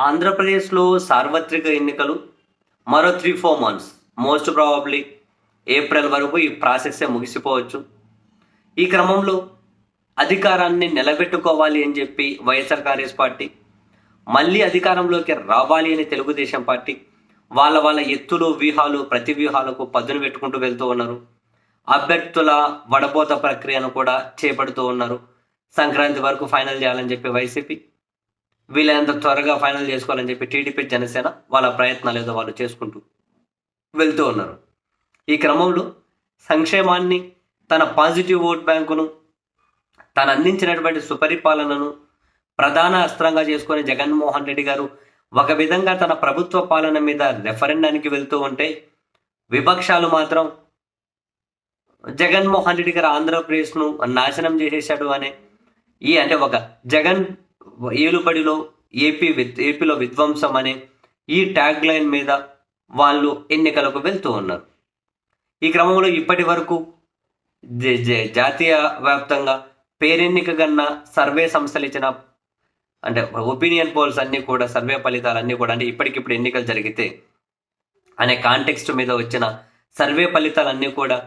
ఆంధ్రప్రదేశ్లో సార్వత్రిక ఎన్నికలు మరో three four months most probably April వరకు ఈ ప్రాసెస్ ముగిసిపోవచ్చు. ఈ క్రమంలో అధికారాన్ని నిలబెట్టుకోవాలి అని చెప్పి వైఎస్ఆర్ కాంగ్రెస్ పార్టీ మళ్ళీ అధికారంలోకి రావాలి అని తెలుగుదేశం పార్టీ వాళ్ళ వాళ్ళ ఎత్తులు వ్యూహాలు ప్రతి వ్యూహాలకు పదును పెట్టుకుంటూ వెళ్తూ ఉన్నారు. అభ్యర్థుల వడపోత ప్రక్రియను కూడా చేపడుతూ ఉన్నారు. సంక్రాంతి వరకు ఫైనల్ చేయాలని చెప్పి వైసీపీ. వీళ్ళంత త్వరగా ఫైనల్ చేసుకోవాలని చెప్పి టీడీపీ జనసేన వాళ్ళ ప్రయత్నాలు ఏదో వాళ్ళు చేసుకుంటూ వెళ్తూ ఉన్నారు. ఈ క్రమంలో సంక్షేమాన్ని తన పాజిటివ్ ఓట్ బ్యాంకును తను అందించినటువంటి సుపరిపాలనను ప్రధాన అస్త్రంగా చేసుకుని జగన్మోహన్ రెడ్డి గారు ఒక విధంగా తన ప్రభుత్వ పాలన మీద రెఫరెండానికి వెళ్తూ ఉంటే విపక్షాలు మాత్రం జగన్మోహన్ రెడ్డి గారు ఆంధ్రప్రదేశ్ను నాశనం చేసేశాడు అనే ఈ అంటే ఒక జగన్ ఏలుబడిలో ఏపీ విత్ ఏపీలో విధ్వంసం అనే ఈ ట్యాగ్ లైన్ మీద వాళ్ళు ఎన్నికలకు వెళ్తూ ఉన్నారు. ఈ క్రమంలో ఇప్పటి వరకు జాతీయ వ్యాప్తంగా పేరెన్నిక కన్నా సర్వే సంస్థలు ఇచ్చిన అంటే ఒపీనియన్ పోల్స్ అన్నీ కూడా సర్వే ఫలితాలు అన్నీ కూడా అంటే ఇప్పటికిప్పుడు ఎన్నికలు జరిగితే అనే కాంటెక్స్ట్ మీద వచ్చిన సర్వే ఫలితాలన్నీ కూడా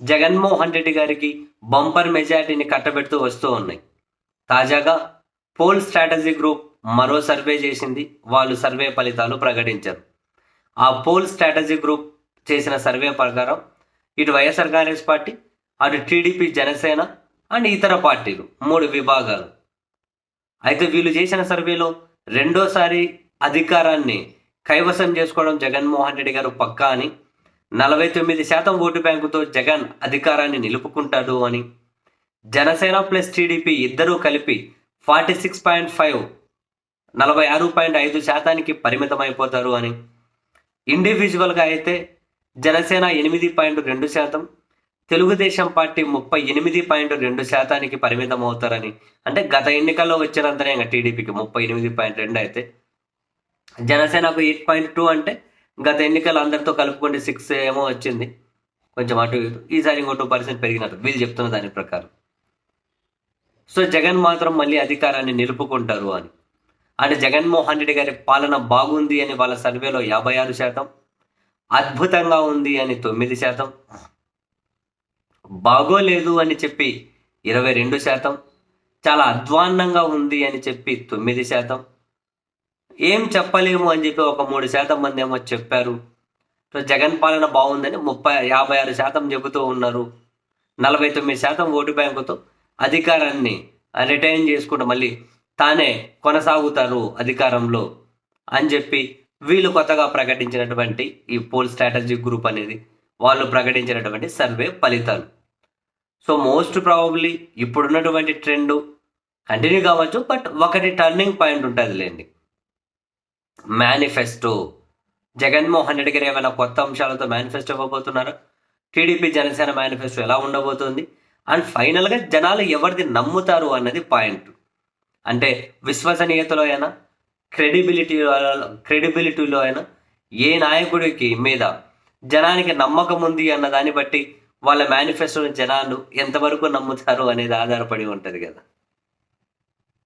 జగన్మోహన్ రెడ్డి గారికి బంపర్ మెజారిటీని కట్టబెడుతూ వస్తూ ఉన్నాయి. తాజాగా పోల్ స్ట్రాటజీ గ్రూప్ మరో సర్వే చేసింది. వాళ్ళు సర్వే ఫలితాలు ప్రకటించారు. ఆ పోల్ స్ట్రాటజీ గ్రూప్ చేసిన సర్వే ప్రకారం ఇటు వైఎస్ఆర్ కాంగ్రెస్ పార్టీ అటు టీడీపీ జనసేన అండ్ ఇతర పార్టీలు మూడు విభాగాలు. అయితే వీళ్ళు చేసిన సర్వేలో రెండోసారి అధికారాన్ని కైవసం చేసుకోవడం జగన్మోహన్ రెడ్డి గారు పక్కా అని నలభై తొమ్మిది శాతం ఓటు బ్యాంకుతో జగన్ అధికారాన్ని నిలుపుకుంటాడు అని జనసేన ప్లస్ టీడీపీ ఇద్దరూ కలిపి ఫార్టీ సిక్స్ పాయింట్ ఫైవ్ నలభై ఆరు పాయింట్ ఐదు శాతానికి పరిమితమైపోతారు అని. ఇండివిజువల్గా అయితే జనసేన ఎనిమిది పాయింట్ రెండు శాతం తెలుగుదేశం పార్టీ ముప్పై ఎనిమిది పాయింట్ రెండు శాతానికి పరిమితం అవుతారని అంటే గత ఎన్నికల్లో వచ్చినంతనే ఇంకా టీడీపీకి ముప్పై ఎనిమిది పాయింట్ రెండు అయితే. జనసేనకు ఎయిట్ పాయింట్ టూ అంటే గత ఎన్నికలు అందరితో కలుపుకుంటే సిక్స్ ఏమో వచ్చింది. కొంచెం అటు ఇటు ఈసారి ఇంకో టూ పర్సెంట్ పెరిగినట్టు వీళ్ళు చెప్తున్న దాని ప్రకారం. సో జగన్ మాత్రం మళ్ళీ అధికారాన్ని నిలుపుకుంటారు అని. అంటే జగన్మోహన్ రెడ్డి గారి పాలన బాగుంది అని వాళ్ళ సర్వేలో యాభై ఆరు శాతం అద్భుతంగా ఉంది అని తొమ్మిది శాతం బాగోలేదు అని చెప్పి ఇరవై రెండు శాతం చాలా అధ్వాన్నంగా ఉంది అని చెప్పి తొమ్మిది శాతం. ఏం చెప్పలేము అని చెప్పి ఒక మూడు శాతం మంది ఏమో చెప్పారు. సో జగన్ పాలన బాగుందని ముప్పై యాభై ఆరు శాతం చెబుతూ ఉన్నారు. నలభై తొమ్మిది శాతం ఓటు బ్యాంకుతో అధికారాన్ని రిటైన్ చేసుకుంటూ మళ్ళీ తానే కొనసాగుతారు అధికారంలో అని చెప్పి వీళ్ళు కొత్తగా ప్రకటించినటువంటి ఈ పోల్ స్ట్రాటజీ గ్రూప్ అనేది వాళ్ళు ప్రకటించినటువంటి సర్వే ఫలితాలు. సో మోస్ట్ ప్రాబబ్లీ ఇప్పుడున్నటువంటి ట్రెండ్ కంటిన్యూ కావచ్చు బట్ ఒకటి టర్నింగ్ పాయింట్ ఉంటుంది లేండి. మేనిఫెస్టో జగన్మోహన్ రెడ్డి గారు ఏమైనా కొత్త అంశాలతో మేనిఫెస్టో ఇవ్వబోతున్నారా టీడీపీ జనసేన మేనిఫెస్టో ఎలా ఉండబోతుంది? అండ్ ఫైనల్గా జనాలు ఎవరిది నమ్ముతారు అన్నది పాయింట్ అంటే విశ్వసనీయతలో అయినా క్రెడిబిలిటీ క్రెడిబిలిటీలో అయినా ఏ నాయకుడికి మీద జనానికి నమ్మకం ఉంది అన్న దాన్ని బట్టి వాళ్ళ మేనిఫెస్టోని జనాలు ఎంతవరకు నమ్ముతారు అనేది ఆధారపడి ఉంటుంది కదా.